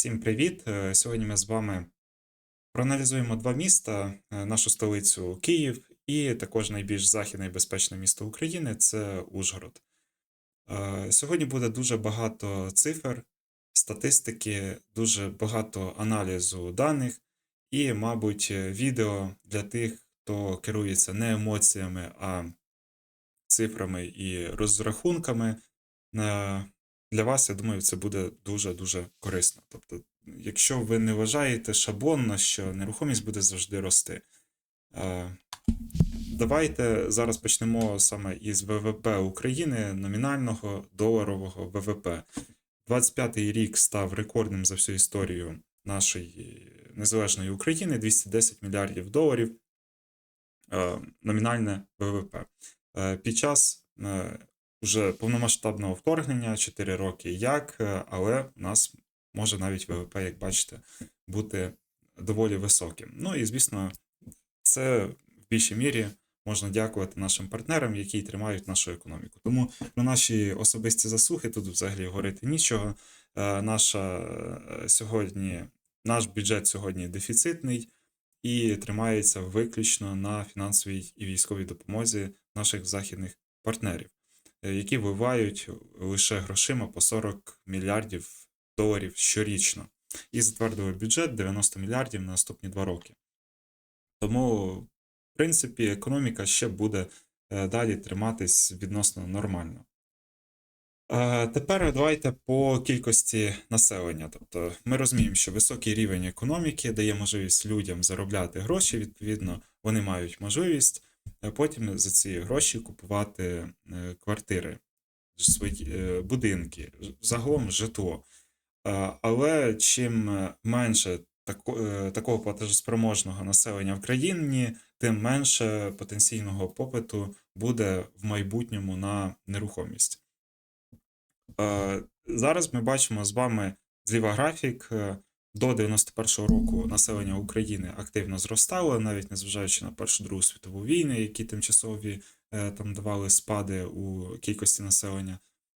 Всім привіт! Е, Сьогодні ми з вами проаналізуємо два міста: е, нашу столицю Київ і також найбільш західне і безпечне місто України це Ужгород. Е, Сьогодні буде дуже багато цифр, статистики, дуже багато аналізу даних і, мабуть, відео для тих, хто керується не емоціями, а цифрами і розрахунками. Для вас, я думаю, це буде дуже-дуже корисно. Тобто, якщо ви не вважаєте шаблонно, що нерухомість буде завжди рости. Е, Давайте зараз почнемо саме із ВВП України, номінального доларового ВВП. 25-й рік став рекордним за всю історію нашої незалежної України 210 мільярдів доларів е, номінальне ВВП. Е, Під час вже повномасштабного вторгнення 4 роки як, е, але у нас може навіть ВВП, як бачите, бути доволі високим. Ну і звісно, це в більшій мірі можна дякувати нашим партнерам, які тримають нашу економіку. Тому про наші особисті заслуги тут взагалі говорити нічого. Е, Наша е, сьогодні, наш бюджет сьогодні дефіцитний і тримається виключно на фінансовій і військовій допомозі наших західних партнерів, які вивають лише грошима по 40 мільярдів доларів щорічно. І затвердили бюджет 90 мільярдів на наступні два роки. Тому, в принципі, економіка ще буде е, далі триматись відносно нормально. Е, Тепер давайте по кількості населення. Тобто ми розуміємо, що високий рівень економіки дає можливість людям заробляти гроші, відповідно, вони мають можливість е, потім за ці гроші купувати е, квартири, свої е, будинки, загалом житло. Але чим е, менше тако- такого платежоспроможного населення в країні, тим менше потенційного попиту буде в майбутньому на нерухомість. Зараз ми бачимо з вами зліва графік. До 91-го року населення України активно зростало, навіть незважаючи на Першу Другу світову війни, які тимчасові е, там давали спади у кількості населення.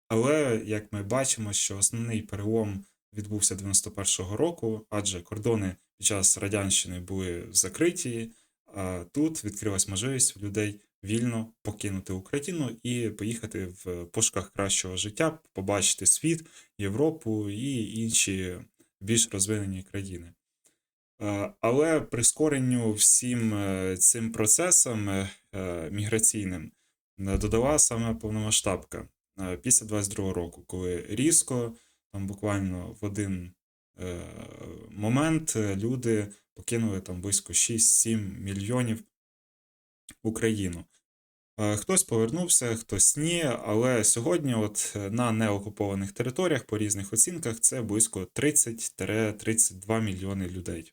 Але як ми бачимо, що основний перелом відбувся 91-го року, адже кордони під час радянщини були закриті, а тут відкрилась можливість у людей вільно покинути Україну і поїхати в пошуках кращого життя, побачити світ, Європу і інші більш розвинені країни. Е, Але прискоренню всім е, цим процесам е, міграційним додала саме повномасштабка після 22 року, коли різко, там буквально в один момент люди покинули там близько 6-7 мільйонів Україну. Е, Хтось повернувся, хтось ні, але сьогодні, от е, на неокупованих територіях, по різних оцінках, це близько 30-32 мільйони людей.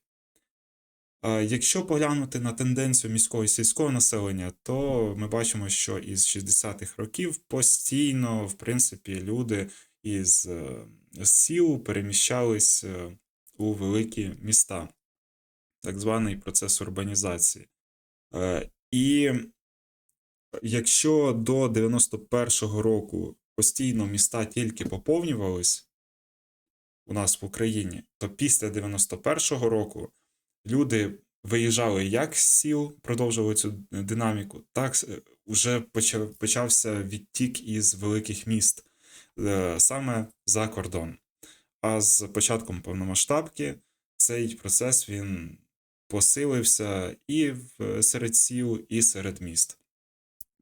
Е, Якщо поглянути на тенденцію міського і сільського населення, то ми бачимо, що із 60-х років постійно, в принципі, люди із сіл переміщались у великі міста, так званий процес урбанізації. І якщо до 91-го року постійно міста тільки поповнювались у нас в Україні, то після 91-го року люди виїжджали як з сіл, продовжували цю динаміку, так е, вже почався відтік із великих міст е, саме за кордон. А з початком повномасштабки цей процес він посилився і серед сіл, і серед міст.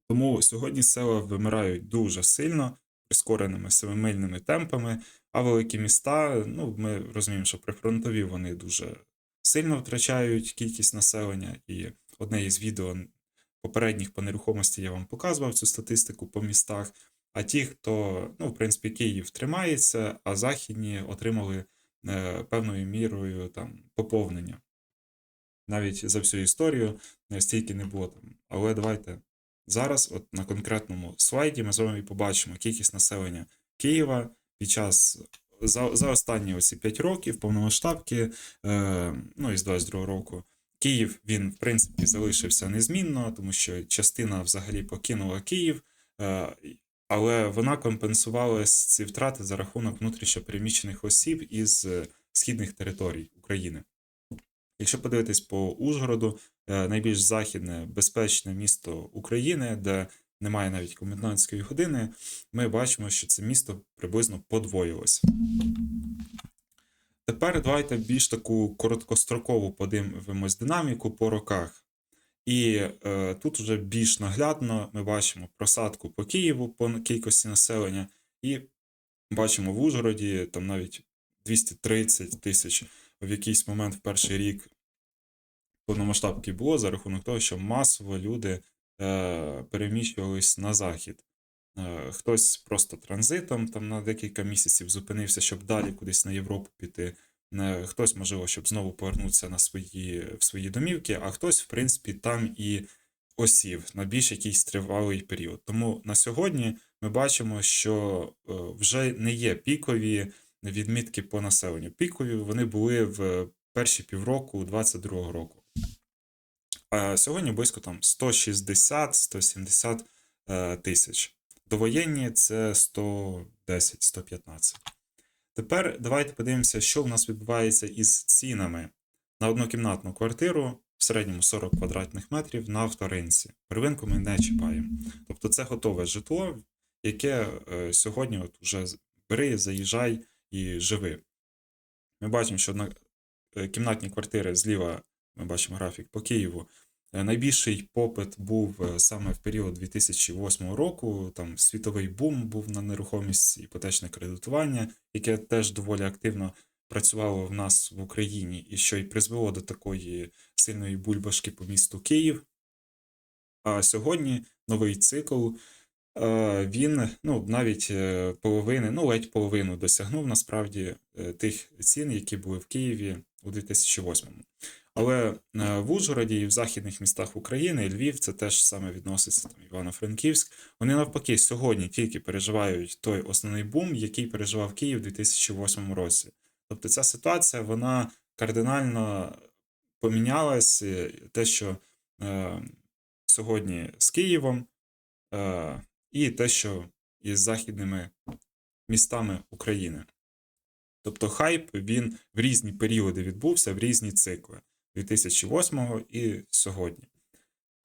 Тому сьогодні села вимирають дуже сильно, прискореними семимильними темпами, а великі міста, ну, ми розуміємо, що прифронтові вони дуже сильно втрачають кількість населення. І одне із відео попередніх по нерухомості я вам показував цю статистику по містах. А ті, хто, ну, в принципі, Київ тримається, а західні отримали е, певною мірою там поповнення. Навіть за всю історію е, стільки не було там. Але давайте зараз, от на конкретному слайді, ми з вами побачимо кількість населення Києва під час за, за останні оці 5 років повномасштабки, е, ну і з 22 року. Київ він, в принципі, залишився незмінно, тому що частина взагалі покинула Київ, е, але вона компенсувала ці втрати за рахунок внутрішньопереміщених осіб із східних територій України. Якщо подивитись по Ужгороду, е, найбільш західне безпечне місто України, де немає навіть комендантської години, ми бачимо, що це місто приблизно подвоїлося. Тепер давайте більш таку короткострокову подивимось динаміку по роках. І е, тут вже більш наглядно ми бачимо просадку по Києву по кількості населення, і бачимо в Ужгороді там навіть 230 тисяч в якийсь момент в перший рік повномасштабки було за рахунок того, що масово люди е, переміщувались на захід. Е, хтось просто транзитом там на декілька місяців зупинився, щоб далі кудись на Європу піти. Е, Хтось, можливо, щоб знову повернутися на свої, в свої домівки, а хтось, в принципі, там і осів на більш якийсь тривалий період. Тому на сьогодні ми бачимо, що е, вже не є пікові відмітки по населенню. Пікові вони були в перші півроку 2022 року. Сьогодні близько там 160-170 е, тисяч. Довоєнні це 110-115. Тепер давайте подивимося, що в нас відбувається із цінами на однокімнатну квартиру в середньому 40 квадратних метрів на вторинці. Первинку ми не чіпаємо. Тобто це готове житло, яке е, сьогодні от уже бери, заїжджай і живи. Ми бачимо, що на е, кімнатні квартири зліва ми бачимо графік по Києву. Е, Найбільший попит був е, саме в період 2008 року. Там світовий бум був на нерухомість, іпотечне кредитування, яке теж доволі активно працювало в нас в Україні, і що й призвело до такої сильної бульбашки по місту Київ. А сьогодні новий цикл. е, Він ну, навіть половини, ну ледь половину досягнув насправді тих цін, які були в Києві у 2008. Але е, в Ужгороді і в західних містах України, Львів, це теж саме відноситься там Івано-Франківськ. Вони навпаки сьогодні тільки переживають той основний бум, який переживав Київ у 2008 році. Тобто ця ситуація вона кардинально помінялась. е, Те, що е, сьогодні з Києвом, е, і те, що із західними містами України. Тобто хайп він в різні періоди відбувся, в різні цикли 2008 і сьогодні.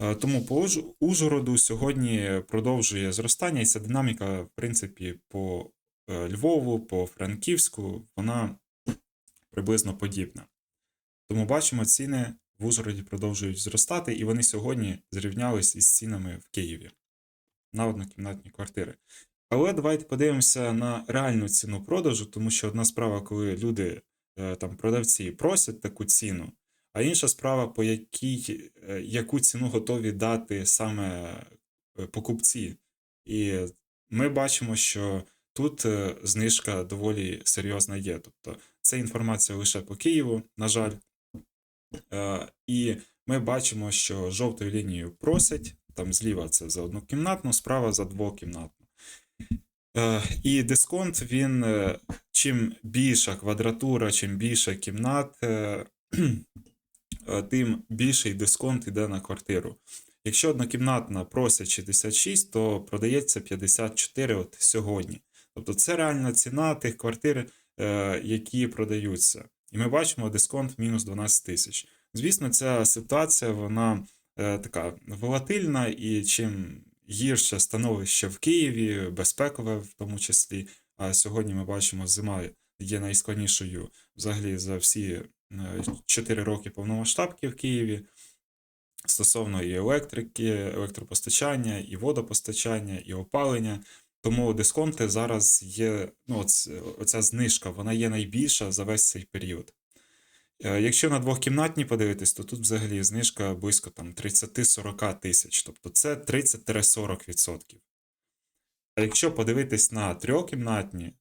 Е, Тому по Ужгороду сьогодні продовжує зростання, і ця динаміка, в принципі, по е, Львову, по Франківську, вона приблизно подібна. Тому бачимо, ціни в Ужгороді продовжують зростати, і вони сьогодні зрівнялись із цінами в Києві на однокімнатні квартири. Але давайте подивимося на реальну ціну продажу, тому що одна справа, коли люди, е, там продавці просять таку ціну, а інша справа, по якій, е, яку ціну готові дати саме е, покупці. І ми бачимо, що тут е, знижка доволі серйозна є. Тобто це інформація лише по Києву, на жаль. І ми бачимо, що жовтою лінією просять, там зліва це за однокімнатну, справа за двокімнатну. І дисконт він чим більша квадратура, чим більше кімнат, тим більший дисконт йде на квартиру. Якщо однокімнатна просять 66, то продається 54 от сьогодні. Тобто це реальна ціна тих квартир, е, які продаються. І ми бачимо дисконт мінус 12 тисяч. Звісно, ця ситуація вона е, така волатильна, і чим гірше становище в Києві, безпекове в тому числі. А сьогодні ми бачимо, зима є найскладнішою взагалі за всі 4 роки повномасштабки в Києві. Стосовно і електрики, електропостачання, і водопостачання, і опалення. Тому дисконти зараз є, ну, оця знижка, вона є найбільша за весь цей період. Е, Якщо на двохкімнатні подивитись, то тут взагалі знижка близько там 30-40 тисяч, тобто це 30-40%. А якщо подивитись на трьохкімнатні,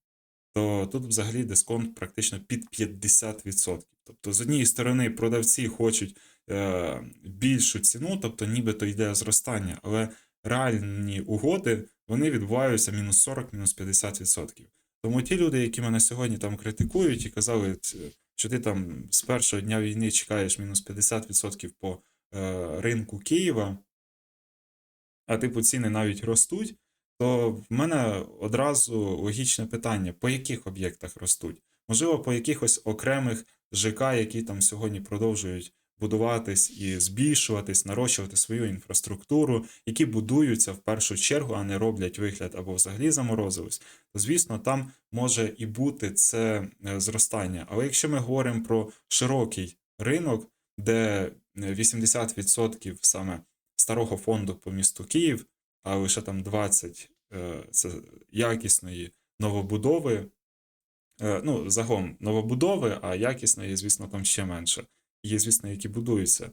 то тут взагалі дисконт практично під 50%. Тобто, з однієї сторони, продавці хочуть е, більшу ціну, тобто нібито йде зростання, але реальні угоди вони відбуваються мінус 40, мінус 50%. Тому ті люди, які мене сьогодні там критикують і казали, що ти там з першого дня війни чекаєш мінус 50% по е, ринку Києва, а типу ціни навіть ростуть, то в мене одразу логічне питання: по яких об'єктах ростуть? можливо, по якихось окремих ЖК, які там сьогодні продовжують будуватись і збільшуватись, нарощувати свою інфраструктуру, які будуються в першу чергу, а не роблять вигляд або взагалі заморозились, то звісно, там може і бути це е, зростання. Але якщо ми говоримо про широкий ринок, де е, 80% саме старого фонду по місту Київ, а лише там 20 е, це якісної новобудови. Е, Ну, загалом новобудови, а якісної, звісно, там ще менше. Є, звісно, які будуються.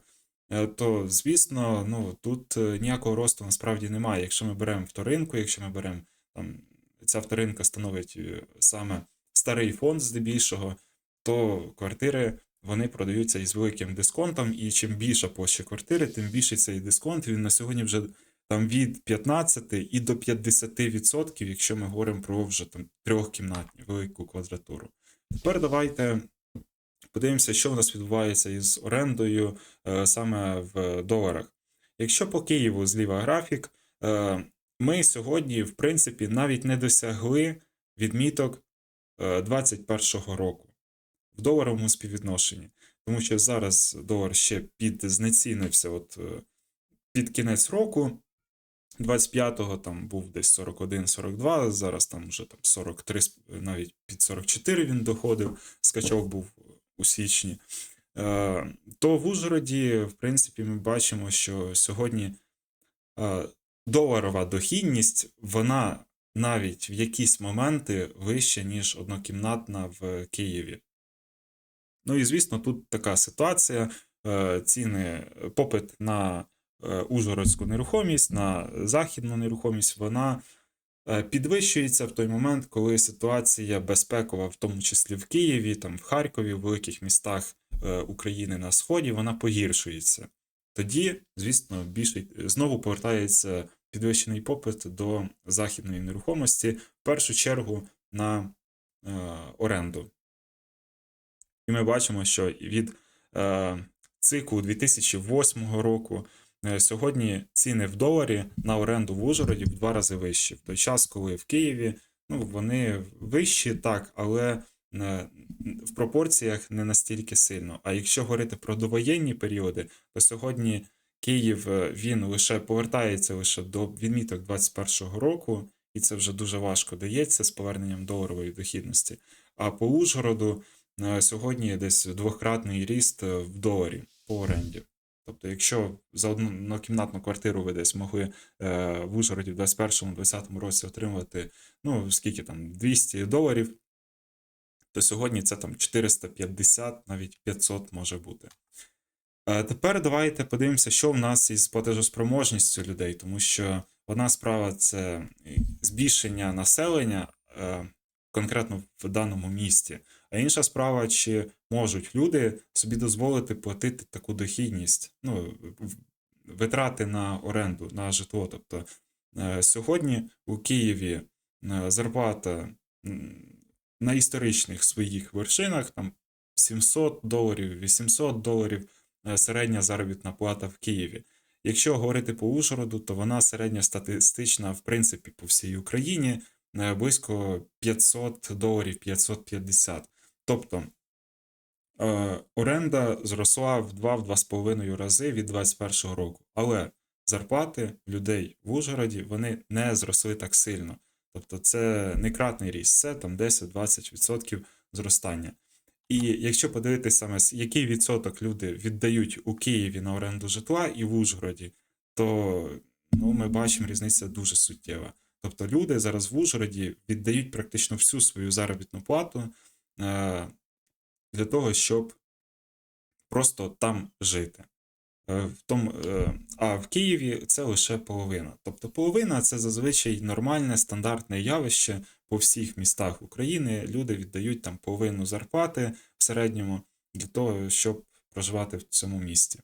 Е, То, звісно, ну тут е, ніякого росту насправді немає. Якщо ми беремо вторинку, якщо ми беремо там ця вторинка становить саме старий фонд здебільшого, то квартири вони продаються із великим дисконтом, і чим більша площа квартири, тим більший цей дисконт. Він на сьогодні вже там від 15 і до 50%, якщо ми говоримо про вже там трьохкімнатні велику квадратуру. Тепер давайте подивимося, що в нас відбувається із орендою е, саме в доларах. Якщо по Києву зліва графік, е, ми сьогодні, в принципі, навіть не досягли відміток е, 21-го року в доларовому співвідношенні. Тому що зараз долар ще підзнецінився от, е, під кінець року. 25-го там був десь 41-42, зараз там вже там 43, навіть під 44 він доходив, скачок був у січні. Е, То в Ужгороді, в принципі, ми бачимо, що сьогодні е, доларова дохідність, вона навіть в якісь моменти вища, ніж однокімнатна в Києві. Ну і звісно, тут така ситуація. е, Ціни, попит на е, ужгородську нерухомість, на західну нерухомість, вона е, підвищується в той момент, коли ситуація безпекова, в тому числі в Києві, там в Харкові, в великих містах е, України на сході, вона погіршується. Тоді, звісно, більше знову повертається підвищений попит до західної нерухомості, в першу чергу на е, оренду. І ми бачимо, що від е, циклу 2008 року е, сьогодні ціни в доларі на оренду в Ужгороді в два рази вищі. В той час, коли в Києві ну, вони вищі, так, але е, в пропорціях не настільки сильно. А якщо говорити про довоєнні періоди, то сьогодні Київ е, він лише повертається лише до відміток 2021 року, і це вже дуже важко дається з поверненням доларової дохідності. А по Ужгороду е, сьогодні десь двократний ріст е, в доларі по оренді. Тобто, якщо за однокімнатну квартиру ви десь могли е, в Ужгороді в 2021-2020 році отримувати, ну, скільки там, 200 доларів, то сьогодні це там 450, навіть 500 може бути. Е, Тепер давайте подивимося, що в нас із платежоспроможністю людей, тому що одна справа це збільшення населення е, конкретно в даному місті, а інша справа, чи можуть люди собі дозволити платити таку дохідність, ну, витрати на оренду, на житло. Тобто е, сьогодні у Києві е, зарплата на історичних своїх вершинах там 700 доларів, 800 доларів е, середня заробітна плата в Києві. Якщо говорити по Ужгороду, то вона середня статистична, в принципі, по всій Україні близько 500 доларів, 550. Тобто е, оренда зросла в 2-2,5 рази від 2021 року. Але зарплати людей в Ужгороді вони не зросли так сильно. Тобто це не кратний ріст, це там 10-20% зростання. І якщо подивитися саме, який відсоток люди віддають у Києві на оренду житла і в Ужгороді, то ну, ми бачимо різниця дуже суттєва. Тобто люди зараз в Ужгороді віддають практично всю свою заробітну плату для того, щоб просто там жити. Е, В тому, е, а в Києві це лише половина. Тобто половина це зазвичай нормальне стандартне явище по всіх містах України. Люди віддають там половину зарплати в середньому для того, щоб проживати в цьому місті.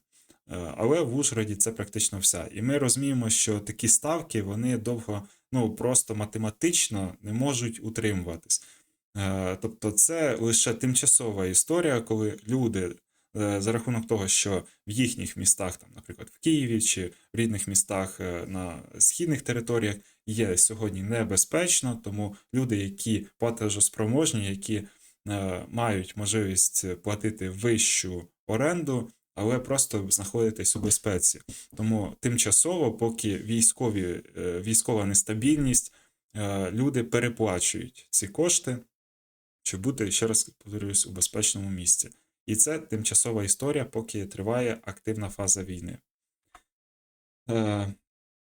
Е, Але в Ужгороді це практично все. І ми розуміємо, що такі ставки вони довго, ну просто математично не можуть утримуватись. Е, Тобто, це лише тимчасова історія, коли люди е, за рахунок того, що в їхніх містах, там, наприклад, в Києві чи в рідних містах е, на східних територіях є сьогодні небезпечно, тому люди, які платежоспроможні, які мають можливість платити вищу оренду, але просто знаходитись у безпеці. Тому тимчасово, поки військові, військова нестабільність, люди переплачують ці кошти, щоб бути, ще раз повторюсь, у безпечному місці. І це тимчасова історія, поки триває активна фаза війни. Е,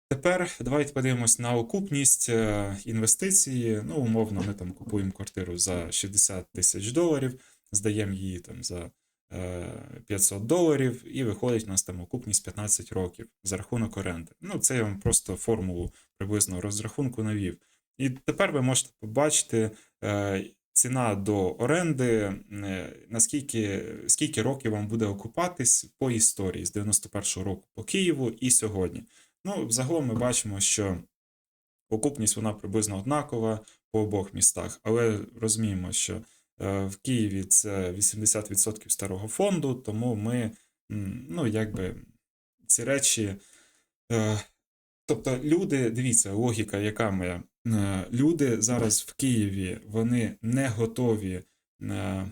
Тепер давайте подивимось на окупність е, інвестиції. Ну, умовно, ми там купуємо квартиру за 60 тисяч доларів, здаємо її там за е, 500 доларів, і виходить у нас там окупність 15 років за рахунок оренди. Ну, це я вам просто формулу приблизно розрахунку навів. І тепер ви можете побачити е, ціна до оренди, е, наскільки скільки років вам буде окупатись по історії з 91-го року по Києву і сьогодні. Ну, загалом ми бачимо, що окупність вона приблизно однакова по обох містах, але розуміємо, що е, в Києві це 80% старого фонду, тому ми, ну, якби ці речі. Е, тобто, люди, дивіться, логіка, яка моя. Е, люди зараз в Києві вони не готові, е,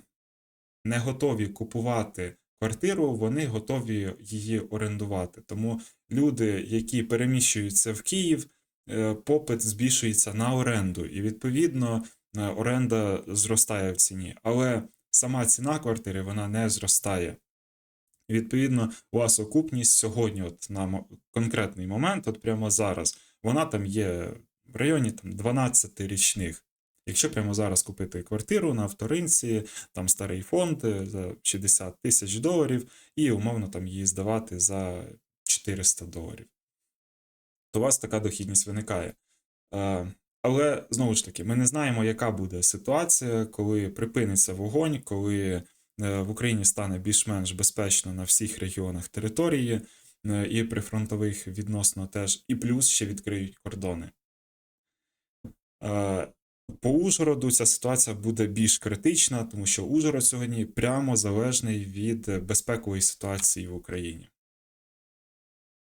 не готові купувати квартиру, вони готові її орендувати. Тому люди, які переміщуються в Київ, е, попит збільшується на оренду, і відповідно оренда зростає в ціні. Але сама ціна квартири вона не зростає. Відповідно, у вас окупність сьогодні, от на конкретний момент, от прямо зараз, вона там є в районі там 12 річних. Якщо прямо зараз купити квартиру на вторинці, там старий фонд е, за 60 тисяч доларів, і умовно там її здавати за 400 доларів, то у вас така дохідність виникає. Е, Але знову ж таки, ми не знаємо, яка буде ситуація, коли припиниться вогонь, коли е, в Україні стане більш-менш безпечно на всіх регіонах території, і прифронтових відносно теж, і плюс ще відкриють кордони. Е, По Ужгороду ця ситуація буде більш критична, тому що Ужгород сьогодні прямо залежний від безпекової ситуації в Україні.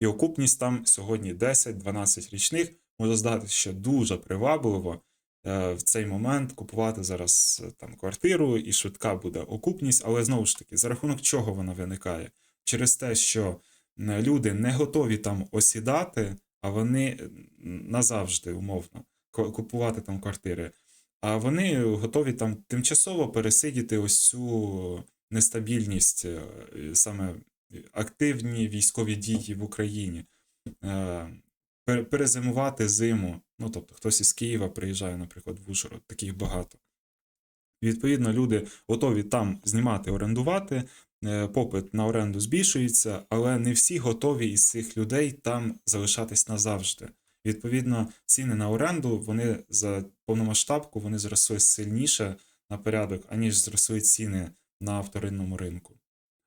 І окупність там сьогодні 10-12 річних може здатися ще дуже привабливо е, в цей момент купувати зараз е, там квартиру, і швидка буде окупність, але знову ж таки, за рахунок чого вона виникає? Через те, що люди не готові там осідати, а вони назавжди умовно купувати там квартири. А вони готові там тимчасово пересидіти ось цю нестабільність, е, саме активні військові дії в Україні, Е, перезимувати зиму. Ну, тобто, хтось із Києва приїжджає, наприклад, в Ужгород, таких багато. Відповідно, люди готові там знімати, орендувати. е, Попит на оренду збільшується, але не всі готові із цих людей там залишатись назавжди. Відповідно, ціни на оренду вони за повномасштабку вони зросли сильніше на порядок, аніж зросли ціни на вторинному ринку.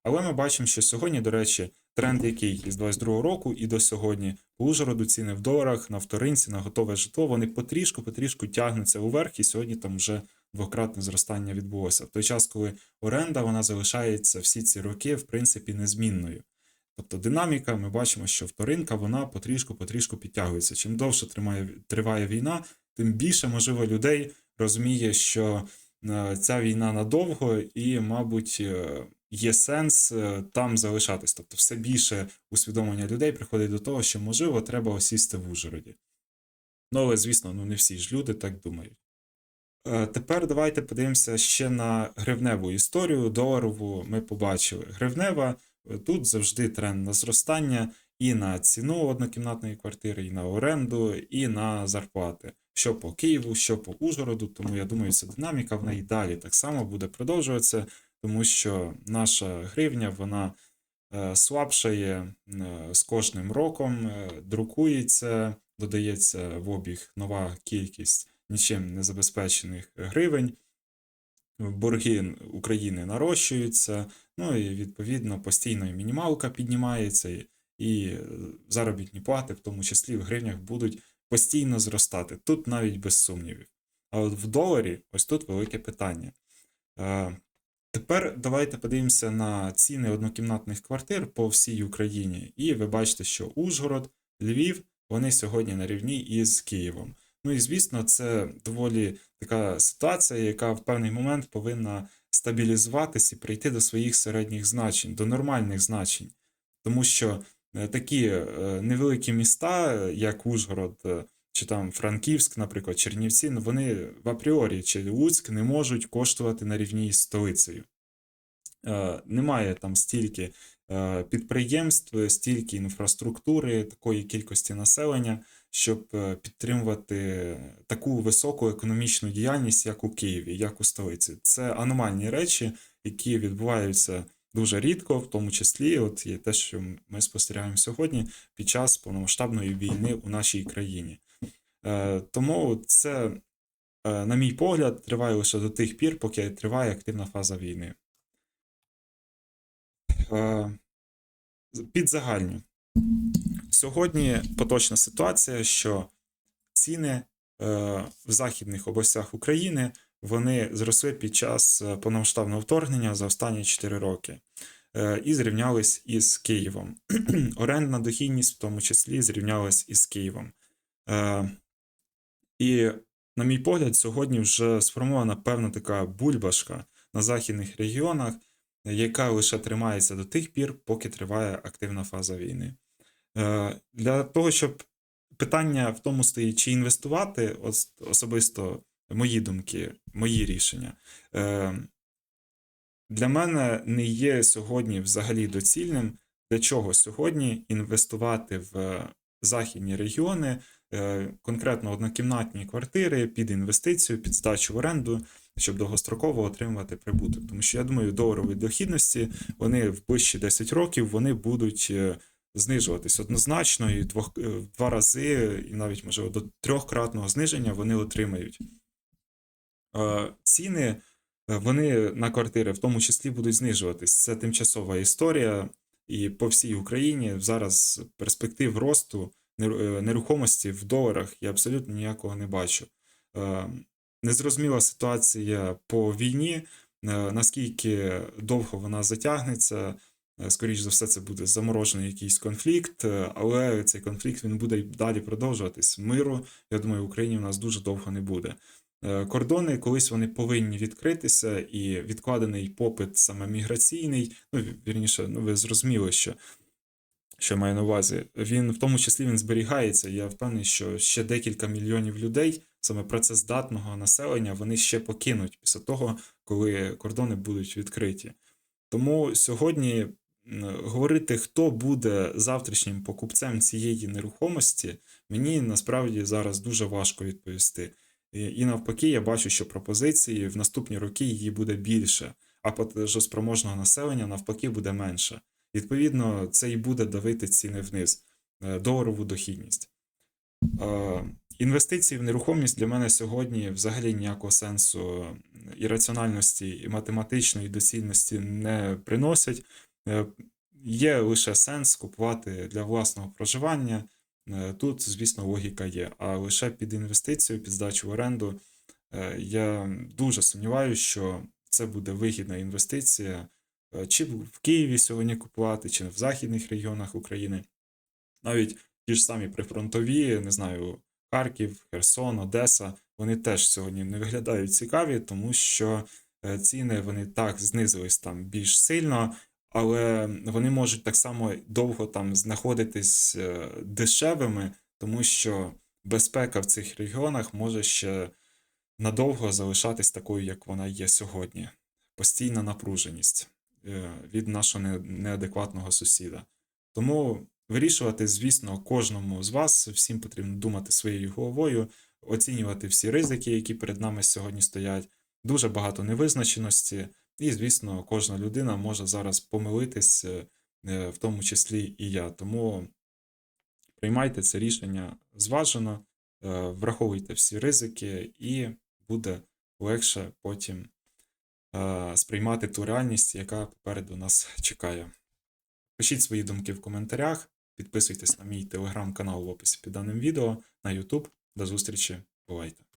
Але ми бачимо, що сьогодні, до речі, тренд, який із 22 року і до сьогодні по Ужгороду ціни в доларах на вторинці, на готове житло, вони потрішку-потрішку тягнуться уверх, і сьогодні там вже двократне зростання відбулося. В той час, коли оренда вона залишається всі ці роки, в принципі, незмінною. Тобто динаміка, ми бачимо, що вторинка вона потрішку-потрішку підтягується. Чим довше тримає, триває війна, тим більше, можливо, людей розуміє, що е, ця війна надовго, і, мабуть, е, є сенс е, там залишатись. Тобто, все більше усвідомлення людей приходить до того, що можливо треба осісти в Ужгороді. Ну, але, звісно, ну не всі ж люди так думають. Тепер давайте подивимося ще на гривневу історію. Доларову ми побачили. Гривнева тут завжди тренд на зростання і на ціну однокімнатної квартири, і на оренду, і на зарплати. Що по Києву, що по Ужгороду. Тому я думаю, ця динаміка в неї далі так само буде продовжуватися, тому що наша гривня вона е, слабшає е, з кожним роком, е, друкується, додається в обіг нова кількість нічим не забезпечених гривень. Борги України нарощуються, ну і відповідно постійно і мінімалка піднімається, і- е, заробітні плати, в тому числі в гривнях, будуть постійно зростати. Тут навіть без сумнівів. А от в доларі ось тут велике питання. Е, Тепер давайте подивимося на ціни однокімнатних квартир по всій Україні. І ви бачите, що Ужгород, Львів, вони сьогодні на рівні із Києвом. Ну і звісно, це доволі така ситуація, яка в певний момент повинна стабілізуватись і прийти до своїх середніх значень, до нормальних значень. Тому що е, такі е, невеликі міста, як Ужгород е, чи там Франківськ, наприклад, Чернівці, ну, вони в апріорі чи Луцьк не можуть коштувати на рівні з столицею. Немає там стільки підприємств, стільки інфраструктури, такої кількості населення, щоб е, підтримувати таку високу економічну діяльність, як у Києві, як у столиці. Це аномальні речі, які відбуваються дуже рідко, в тому числі, от є те, що ми спостерігаємо сьогодні під час повномасштабної війни у нашій країні. Е, Тому це, е, на мій погляд, триває лише до тих пір, поки триває активна фаза війни. Е, Підзагальню. Сьогодні поточна ситуація, що ціни е, в західних областях України вони зросли під час е, повномасштабного вторгнення за останні 4 роки е, і зрівнялись із Києвом. Орендна дохідність, в тому числі, зрівнялась із Києвом. І, на мій погляд, сьогодні вже сформована певна така бульбашка на західних регіонах, яка лише тримається до тих пір, поки триває активна фаза війни. Е, Для того, щоб питання в тому стоїть, чи інвестувати, ос- особисто мої думки, мої рішення. Е, Для мене не є сьогодні взагалі доцільним, для чого сьогодні інвестувати в західні регіони, е, конкретно однокімнатні квартири під інвестицію, під здачу в оренду, щоб довгостроково отримувати прибуток. Тому що я думаю, доларові дохідності вони в ближчі 10 років вони будуть знижуватись однозначно і двох, е, два рази, і навіть можливо до трьохкратного зниження вони отримають. Е, Ціни е, вони на квартири в тому числі будуть знижуватись. Це тимчасова історія, і по всій Україні зараз перспектив росту нерухомості в доларах я абсолютно ніякого не бачу. Незрозуміла ситуація по війні, наскільки довго вона затягнеться. Е, Скоріш за все, це буде заморожений якийсь конфлікт, е, але цей конфлікт він буде далі продовжуватись. Миру, я думаю, в Україні в нас дуже довго не буде. Е, Кордони колись вони повинні відкритися, і відкладений попит саме міграційний. Ну, вірніше, ну ви зрозуміли, що, що я маю на увазі. Він в тому числі він зберігається. Я впевнений, що ще декілька мільйонів людей, саме працездатного населення, вони ще покинуть після того, коли кордони будуть відкриті. Тому сьогодні говорити, хто буде завтрашнім покупцем цієї нерухомості, мені насправді зараз дуже важко відповісти. І, навпаки, я бачу, що пропозиції в наступні роки її буде більше, а платежоспроможного населення навпаки буде менше. Відповідно, це і буде давити ціни вниз, е, доларову дохідність. Е, Інвестиції в нерухомість для мене сьогодні взагалі ніякого сенсу і раціональності, і математичної доцільності не приносять. Е, Є лише сенс купувати для власного проживання. Е, Тут, звісно, логіка є. А лише під інвестицію, під здачу в оренду, е, я дуже сумніваюся, що це буде вигідна інвестиція, чи в Києві сьогодні купувати, чи в західних регіонах України. Навіть ті ж самі прифронтові, не знаю, Харків, Херсон, Одеса, вони теж сьогодні не виглядають цікаві, тому що ціни вони так знизились там більш сильно, але вони можуть так само довго там знаходитись е, дешевими, тому що безпека в цих регіонах може ще надовго залишатись такою, як вона є сьогодні. Постійна напруженість е, від нашого неадекватного сусіда. Тому вирішувати, звісно, кожному з вас всім потрібно думати своєю головою, оцінювати всі ризики, які перед нами сьогодні стоять. Дуже багато невизначеності, і, звісно, кожна людина може зараз помилитись, е, е, в тому числі і я. Тому приймайте це рішення зважено, е, враховуйте всі ризики, і буде легше потім сприймати ту реальність, яка попереду нас чекає. Пишіть свої думки в коментарях, підписуйтесь на мій телеграм-канал в описі під даним відео, на YouTube. До зустрічі, бувайте!